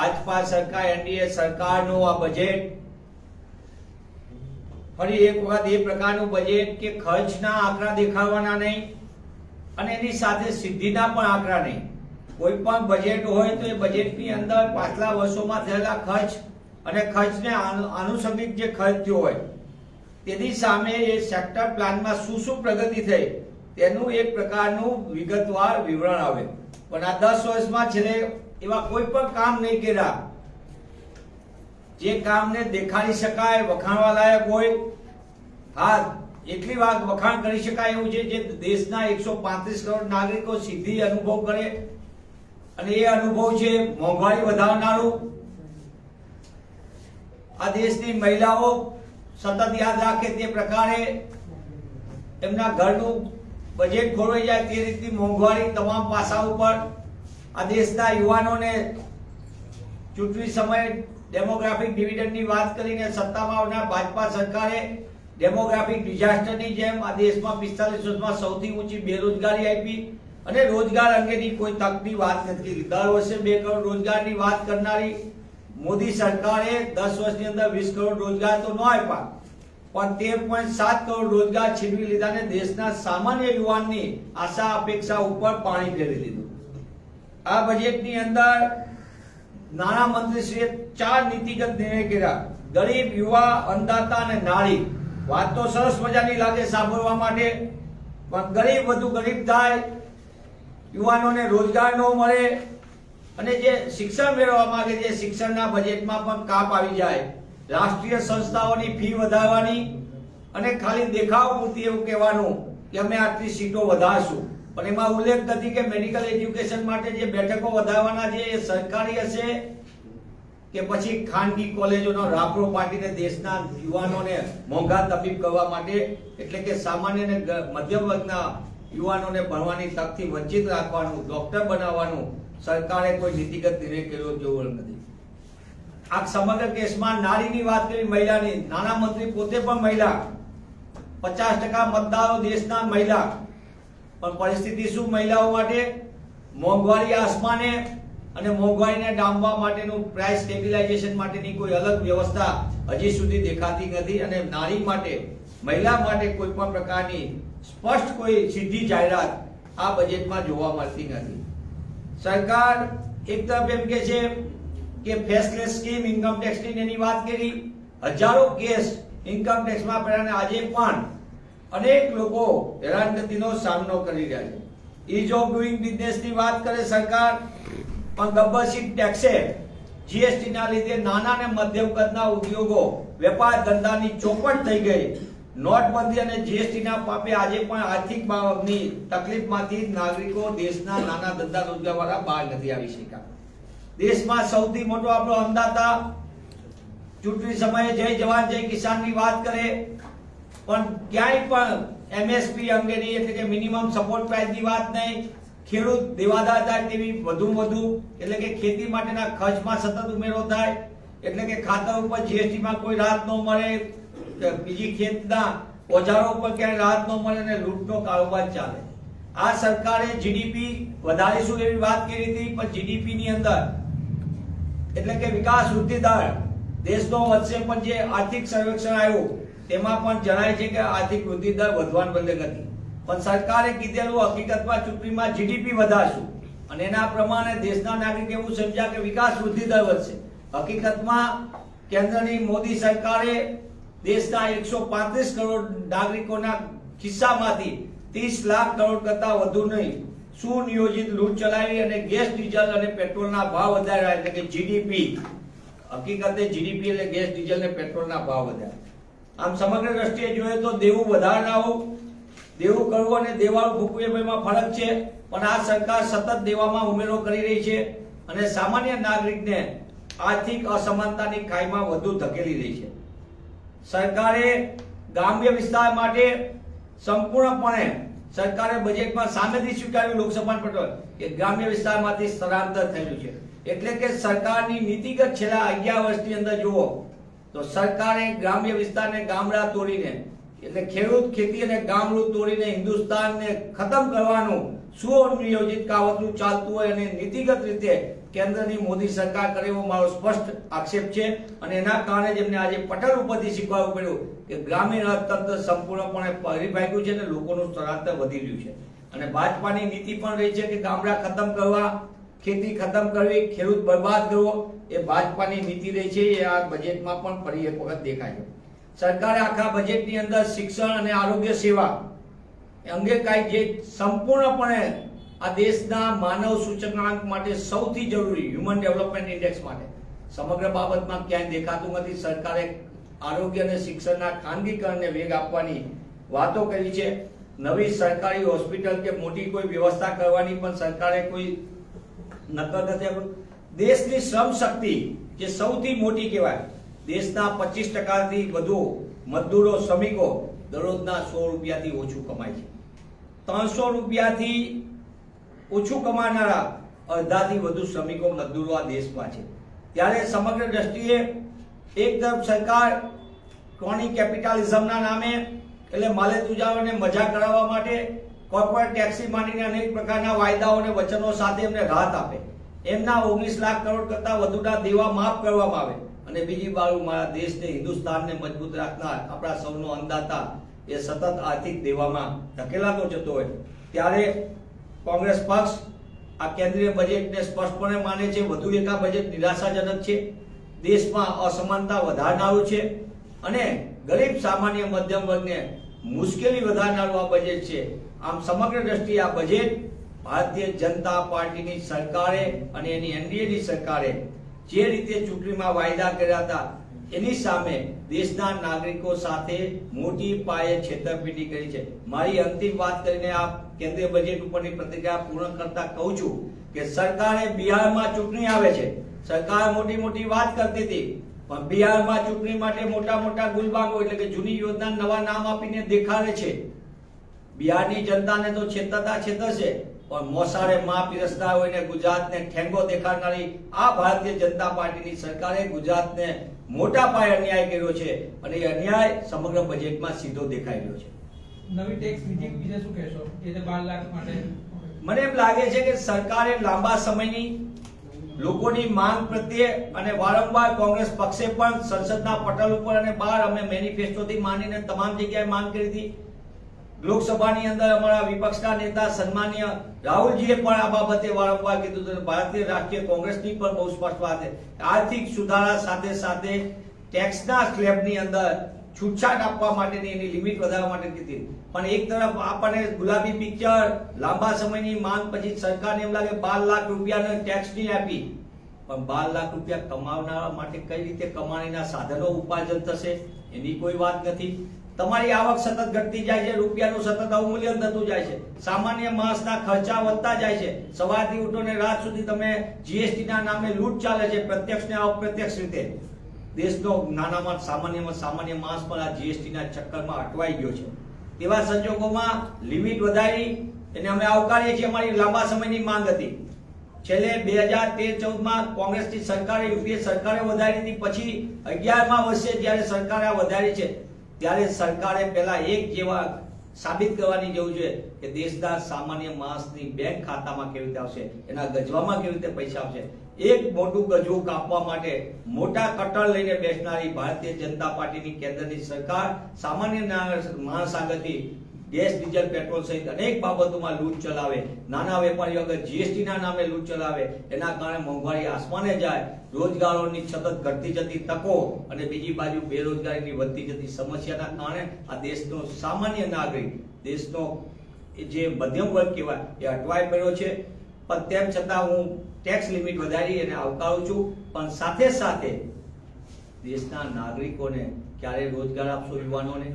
ભાજપા સરકાર, એનડીએ સરકારનું આ બજેટ ફરી એક વખત એ પ્રકારનું બજેટ કે ખર્ચના આંકડા દેખાડવાના નહીં અને એની સાથે સિદ્ધિના પણ આંકડા નહીં. કોઈ પણ બજેટ હોય તો એ બજેટની અંદર પાછલા વર્ષોમાં થયેલા ખર્ચ અને ખર્ચને આનુ- આનુષંગિક જે ખર્ચ થયો હોય, તેની સામે એ સેક્ટર પ્લાનમાં શું શું પ્રગતિ થઈ, તેનું એક પ્રકારનું વિગતવાર વિવરણ આવે. પણ આ દસ વર્ષમાં છેલ્લે એવા કોઈ પણ કામ નહીં કર્યા. જે કામને દેખાડી શકાય, વખાણવા લાયક હોય, હા, એટલી વાત વખાણ કરી શકાય એવું છે જે દેશના એકસો પાંત્રીસ કરોડ નાગરિકો સીધી અનુભવ કરે. અને એ અનુભવ છે મોંઘવારી વધારનારું. આ દેશની મહિલાઓ સતત યાદ રાખે તે પ્રકારે એમના ઘરનું બજેટ ખોરવાઈ જાય તે રીતની મોંઘવારી તમામ પાસા ઉપર આ દેશના યુવાનોને ચૂંટણી સમયે ડેમોગ્રાફિક ડિવિડન્ડની વાત કરીને સત્તામાં આવનાર ભાજપા સરકારે ડેમોગ્રાફિક ડિઝાસ્ટરની જેમ આ દેશમાં પિસ્તાલીસ વર્ષમાં સૌથી ઊંચી બેરોજગારી આપી અને રોજગાર અંગેની કોઈ તકની વાત નથી કરી દર વર્ષે બે કરોડ રોજગારની વાત કરનારી મોદી સરકારે દસ વર્ષની અંદર વીસ કરોડ રોજગાર તો ન આપ્યા, પણ તેર પોઈન્ટ સાત કરોડ રોજગાર છીનવી લીધા દેશના સામાન્ય યુવાનની આશા, અપેક્ષા ઉપર પાણી ફેરવી દીધું આ બજેટની અંદર નાણાં મંત્રીશ્રીએ ચાર નીતિગત નિર્ણય કર્યા. ગરીબ, યુવા, અન્નદાતા અને નાળી. વાત તો સરસ મજાની લાગે સાંભળવા માટે, પણ ગરીબ વધુ ગરીબ થાય, યુવાનોને રોજગાર ન મળે, અને જે શિક્ષણ મેળવવા માંગે છે, શિક્ષણના બજેટમાં પણ કાપ આવી જાય. રાષ્ટ્રીય સંસ્થાઓની ફી વધારવાની અને ખાલી દેખાવ પૂરતી એવું કહેવાનું કે અમે આટલી સીટો વધારશું. પણ એમાં ઉલ્લેખ નથી કે મેડિકલ એજ્યુકેશન માટે જે બેઠકો વધારવાના છે, એ સરકારી હશે કે પછી ખાનગી કોલેજોનો રાફડો પાટીને દેશના યુવાનોને મોંઘા તબીબ કરવા માટે? એટલે કે સામાન્ય અને મધ્યમ વર્ગના યુવાનોને ભણવાની તકથી વંચિત રાખવાનું ડોક્ટર બનાવવાનું સરકારે કોઈ નીતિગત નિર્ણય કર્યો જોવો નથી. આ સમગ્ર કેસમાં નારીની વાત કરી, મહિલાની. નાણામંત્રી પોતે પણ મહિલા. પચાસ ટકા મતદારો દેશના મહિલા. પણ પરિસ્થિતિ શું મહિલાઓ માટે? મોંઘવારી આસમાને અને મોંઘવારીને ડામવા માટેનું પ્રાઇસ સ્ટેબિલાઇઝેશન માટેની કોઈ અલગ વ્યવસ્થા હજી સુધી દેખાતી નથી અને નારી માટે, મહિલા માટે કોઈ પણ પ્રકારની સ્પષ્ટ કોઈ સીધી જાહેરાત આ બજેટમાં જોવા મળતી નથી. સરકાર એક તરફ એમ કે છે કે ફેસલેસ સ્કીમ ઇન્કમ ટેક્સની એની વાત કરી. હજારો કેસ ઇન્કમ ટેક્સમાં પડ્યા આજે પણ અનેક લોકો હેરાનગતિનો સામનો કરી રહ્યા છે. ઇઝ ઓફ ડુઈંગ બિઝનેસની વાત કરે સરકાર, પણ ગબ્બરશીટ ટેક્સે જીએસટીના લીધે નાના અને મધ્યમ કદના ઉદ્યોગો વેપાર ધંધાની ચોપટ થઈ ગઈ. નોટબંધી અને જીએસટીના પાપે આજે પણ આર્થિક બાબતની તકલીફમાંથી નાગરિકો દેશના નાના ધંધા રોજગારવાળા બહાર નથી આવી શક્યા. દેશમાં સૌથી મોટો આપણો અંદાતા ચૂંટણી સમયે જય જવાન, જય કિસાનની વાત કરે. પણ ક્યાંય પણ એમએસપી અંગેની એટલે કે મિનિમમ સપોર્ટ પ્રાઇસની વાત નહીં. ખેડૂત દેવાદાર તેવી વધુ વધુ, એટલે કે ખેતી માટેના ખર્ચમાં સતત ઉમેરો થાય, એટલે કે ખાતર ઉપર જીએસટીમાં કોઈ રાહત ન મળે બીજી ખેતના ઓજારો ઉપર ક્યાંય રાહત ન મળે અને લૂંટનો કારોબાર ચાલે. આ સરકારે જીડીપી વધારીશું એવી વાત કરી હતી, પણ જીડીપી ની અંદર, એટલે કે વિકાસ વૃદ્ધિ દર, દેશનો વધશે પણ જે આર્થિક સર્વેક્ષણ આવ્યું તેમાં પણ જણાય છે કે આર્થિક વૃદ્ધિ દર વધવાને બંધ નથી પણ સરકારે કીધેલું હકીકતમાં ચૂંટણીમાં જીડીપી વધારશું. અને એના પ્રમાણે દેશના નાગરિક એવું સમજ્યા કે વિકાસ વૃદ્ધિ દર વધશે. હકીકતમાં કેન્દ્રની મોદી સરકારે દેશના એકસો પાંત્રીસ કરોડ નાગરિકોના ખિસ્સામાંથી ત્રીસ લાખ કરોડ કરતા વધુ નહીં. સુનિયોજિત લૂંટ ચલાવી અને ગેસ, ડીઝલ અને પેટ્રોલના ભાવ વધાર્યા એટલે કે જીડીપી હકીકતે જીડીપી એટલે ગેસ, ડીઝલ અને પેટ્રોલના ભાવ વધ્યા આમ સમગ્ર દ્રષ્ટિએ જોઈએ તો દેવું વધારનારું દેવું કરવું અને દેવાળું ભૂકવું એમાં ફરક છે, પણ આ સરકાર સતત દેવામાં ઉમેરો કરી રહી છે અને સામાન્ય નાગરિકને આર્થિક અસમાનતાની ખાઈમાં વધુ ધકેલી રહી છે. સરકારે ગ્રામ્ય વિસ્તાર માટે સંપૂર્ણપણે સરકારે બજેટમાં સામેથી સ્વીકાર્યું લોકસભા પટેલ કે ગ્રામ્ય વિસ્તારમાંથી સ્થળાંતર થયેલું છે. એટલે કે સરકારની નીતિગત છેલ્લા અગિયાર વર્ષની અંદર જુઓ તો સરકારે ગ્રામ્ય વિસ્તારને ગામડા તોડીને, એટલે ખેડૂત ખેતી અને ગામડું તોડીને હિન્દુસ્તાનને ખતમ કરવાનું સુનિયોજિત કાવતરું ચાલતું હોય અને નીતિગત રીતે કેન્દ્રની મોદી સરકાર કરે એવો મારો સ્પષ્ટ આક્ષેપ છે. અને એના કારણે જ એમને આજે પટલ ઉપરથી શીખવાનું પડ્યું કે ગ્રામીણ અર્થતંત્ર સંપૂર્ણપણે ભાગ્યું છે અને લોકોનું સ્થળાંતર વધી રહ્યું છે. અને ભાજપાની નીતિ પણ રહી છે કે ગામડા ખતમ કરવા ખેતી ખતમ કરવી, ખેડૂત બરબાદ કરવો, એ ભાજપાની નીતિ રહી છે, એ આ બજેટમાં પણ ફરી એક વખત દેખાય છે. સરકારે આખા બજેટની અંદર શિક્ષણ અને આરોગ્ય સેવા અંગે કાંઈ જે સંપૂર્ણપણે આ દેશના માનવ સૂચકાંક માટે સૌથી જરૂરી હ્યુમન ડેવલપમેન્ટ ઇન્ડેક્સ માટે સમગ્ર બાબતમાં ક્યાંય દેખાતું નથી. સરકારે આરોગ્ય અને શિક્ષણના ખાનગીકરણને વેગ આપવાની વાતો કરી છે. નવી સરકારી હોસ્પિટલ કે મોટી કોઈ વ્યવસ્થા કરવાની પણ સરકારે કોઈ નકર નથી આપણું દેશની શ્રમ શક્તિ, જે સૌથી મોટી કહેવાય, દેશના પચીસ ટકાથી વધુ મજદૂરો, શ્રમિકો દરરોજના સો રૂપિયાથી ઓછું કમાય છે. ત્રણસો રૂપિયાથી ઓછું કમાનારા અડધાથી વધુ શ્રમિકો, મજદૂરો આ દેશમાં છે. ત્યારે સમગ્ર દ્રષ્ટિએ એક તરફ સરકાર ક્રોનિક કેપિટાલિઝમના નામે એટલે માલે તુજાઓને મજા કરાવવા માટે કોર્પોરેટ ટેક્સી માંડીને અનેક પ્રકારના વાયદાઓ અને વચનો સાથે એમને રાહત આપે. એમના ઓગણીસ લાખ કરોડ કરતા વધુના દેવા માફ કરવામાં આવે. અને બીજી બાજુ મારા દેશને હિન્દુસ્તાનને મજબૂત રાખનાર આપણા સૌનો અંદાતા એ સતત આર્થિક દેવામાં ધકેલાતો જતો હોય. ત્યારે કોંગ્રેસ પક્ષ આ કેન્દ્રીય બજેટને સ્પષ્ટપણે માને છે, વધુ એક આ બજેટ નિરાશાજનક છે. દેશમાં અસમાનતા વધારનારું છે અને ગરીબ સામાન્ય મધ્યમ વર્ગને મુશ્કેલી વધારનારું આ બજેટ છે. આમ સમગ્ર દ્રષ્ટિએ આ બજેટ ભારતીય જનતા પાર્ટીની સરકારે અને એની એનડીએની સરકારે જે રીતે ચૂંટણીમાં વાયદા કર્યા હતા, એની સામે દેશના નાગરિકો સાથે મોટી પાયે છેતરપિંડી કરી છે. મારી અંતિમ વાત કરીને આ કેન્દ્રીય બજેટ ઉપરની પ્રતિક્રિયા પૂર્ણ કરતા કહું છું કે સરકારે બિહારમાં ચૂંટણી આવે છે. સરકાર મોટી મોટી વાત કરતી હતી, પણ બિહારમાં ચૂંટણી માટે મોટા મોટા ગુલબાંગો એટલે કે જૂની યોજના નવા નામ આપીને દેખાડે છે. બિહારની જનતાને તો છેતરતા છેતરશે પણ મોસાળે માં પીરસતા હોય ને ગુજરાતને ઠેંગો દેખાડનારી આ ભારતીય જનતા પાર્ટીની સરકારે ગુજરાતને મોટા પાયે અન્યાય કર્યો છે અને એ અન્યાય સમગ્ર બજેટમાં સીધો દેખાઈ રહ્યો છે. નવી ટેક્સ નીતિ વિશે શું કહેશો? લાખ માટે. મને એમ લાગે છે કે સરકારે લાંબા સમયની લોકોની માંગ પ્રત્યે અને વારંવાર કોંગ્રેસ પક્ષે પણ સંસદના પટલ ઉપર અને બહાર અમે મેનિફેસ્ટોથી માંડીને તમામ જગ્યાએ માંગ કરી હતી. લોકસભાની અંદર અમારા વિપક્ષના નેતા સન્માનીય રાહુલજીએ પણ આ બાબતે વારંવાર કીધું હતું ભારતીય રાષ્ટ્રીય કોંગ્રેસની પણ બહુ સ્પષ્ટ વાત છે. આર્થિક સુધારા સાથે સાથે ટેક્સના સ્લેબની અંદર છૂટછાટ આપવા માટેની એની લિમિટ વધારવા માટે કીધી. પણ એક તરફ આપણને ગુલાબી પિક્ચર, લાંબા સમયની માંગ, પછી સરકારને એમ લાગે બાર લાખ રૂપિયાનો ટેક્સ નહીં આપી. પણ બાર લાખ રૂપિયા કમાવનારા માટે કઈ રીતે કમાણીના સાધનો ઉપાર્જન થશે એની કોઈ વાત નથી. તમારી આવક સતત ઘટતી જાય છે, રૂપિયાનું સતત અવમૂલ્યન થતું જાય છે. સામાન્ય માસના ખર્ચા વધતા જાય છે. સવારથી ઉઠો ને રાત સુધી તમે જીએસટી ના નામે લૂંટ ચાલે છે, પ્રત્યક્ષ ને અપ્રત્યક્ષ રીતે. દેશનો નાનામાં સામાન્યમાં સામાન્ય માસ પણ આ જીએસટી ના ચક્કરમાં અટવાઈ ગયો છે. એવા સંજોગોમાં લિમિટ વધારી એને અમે આવકારીએ છીએ અમારી લાંબા સમયની માંગ હતી. છેલ્લે બે હજાર તેર ચૌદમાં કોંગ્રેસની સરકારે, યુપીએ સરકારે વધારી હતી. પછી અગિયારમાં વર્ષે જ્યારે સરકારે આ વધારી છે ત્યારે સરકારે પહેલા એક જેવા સાબિત કરવાની જરૂર છે કે દેશના સામાન્ય માણસની બેંક ખાતામાં કેવી રીતે આવશે, એના ગજવામાં કેવી રીતે પૈસા આવશે. એક મોટું ગજવું કાપવા માટે મોટા કટર લઈને બેસનારી ભારતીય જનતા પાર્ટીની કેન્દ્રની સરકાર સામાન્ય માણસ આગળથી ગેસ, ડીઝલ, પેટ્રોલ સહિત અનેક બાબતોમાં લૂંટ ચલાવે. નાના વેપારીઓ અગર જીએસટી ના નામે લૂંટ ચલાવે, એના કારણે મોંઘવારી આસમાને જાય, રોજગારોની સતત ઘટતી જતી તકો અને બીજી બાજુ બેરોજગારીની વધતી જતી સમસ્યાના કારણે આ દેશનો સામાન્ય નાગરિક, દેશનો જે મધ્યમ વર્ગ કહેવાય, એ અટવાઈ પડ્યો છે. પણ તેમ છતાં હું ટેક્સ લિમિટ વધારી એને આવકારું છું. પણ સાથે સાથે દેશના નાગરિકોને ક્યારે રોજગાર આપશો યુવાનોને?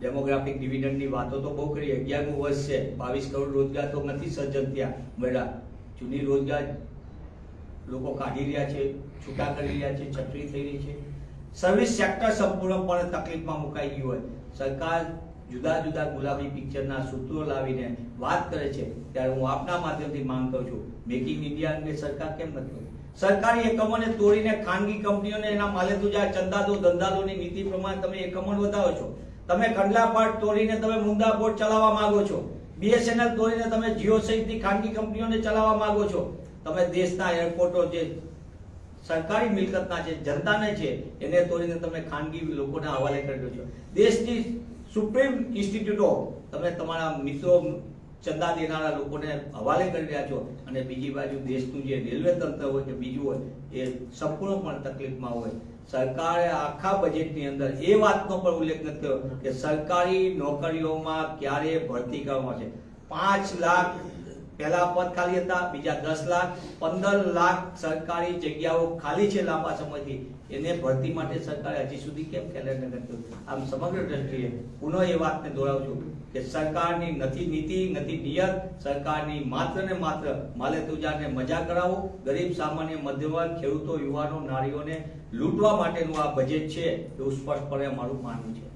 ડેમોગ્રાફિક ડિવિડન્ડની વાતો તો બહુ કરી. અગિયારમું વર્ષ છે. બાવીસ કરોડ રોજગાર તો નથી સર્જન ત્યાં મળ્યા. જૂની રોજગાર લોકો કાઢી રહ્યા છે, છૂટા કરી રહ્યા છે ચટણી થઈ રહી છે. સર્વિસ સેક્ટર સંપૂર્ણપણે તકલીફમાં મુકાઈ ગયું હોય. સરકાર જુદા જુદા ગુલાબી પિક્ચરના સૂત્રો લાવીને વાત કરે છે. ત્યારે હું આપના માધ્યમથી માંગ કરું છું મેક ઇન ઇન્ડિયા અંગે સરકાર કેમ નથી? સરકારી એકમોને તોડીને ખાનગી કંપનીઓને એના માલે તુજા ચંદાદો, ધંધાદોની નીતિ પ્રમાણે તમે એકમો વધારો છો. તમે કંડલા પાટ તોડીને તમે મુંદા પોર્ટ ચલાવવા માંગો છો. બીએસએનએલ તોડીને તમે જીઓ સહિતની ખાનગી કંપનીઓને ચલાવવા માંગો છો. તમે દેશના એરપોર્ટો જે સરકારી મિલકતના છે, જનતાને છે, એને તોડીને તમે ખાનગી લોકોના હવાલે કરી છો. દેશની સુપ્રીમ ઇન્સ્ટિટ્યૂટો તમે તમારા મિત્રો ચંદા દેનારા લોકોને હવાલે કરી રહ્યા છો. અને બીજી બાજુ દેશનું જે રેલવે તંત્ર હોય કે બીજું હોય, એ સંપૂર્ણપણે તકલીફમાં હોય. સરકારે આખા બજેટની અંદર એ વાતનો પણ ઉલ્લેખ નથી કર્યો કે સરકારી નોકરીઓમાં ક્યારે ભરતી કરવામાં છે પાંચ લાખ પહેલા પદ ખાલી હતા, બીજા દસ લાખ, પંદર લાખ સરકારી જગ્યાઓ ખાલી છે લાંબા સમયથી. એને ભરતી માટે સરકારે હજી સુધી કેમ કેલેન્ડર કર્યું? આમ સમગ્ર દ્રષ્ટિએ પુનઃ એ વાતને દોરાવું છું કે સરકારની નથી નીતિ, નથી નિયત, સરકારની માત્ર ને માત્ર માલે તુજારને મજા કરાવો. ગરીબ, સામાન્ય મધ્યવર્ગ ખેડૂતો, યુવાનો, નારીઓને લૂંટવા માટેનું આ બજેટ છે એવું સ્પષ્ટપણે મારું માનવું છે.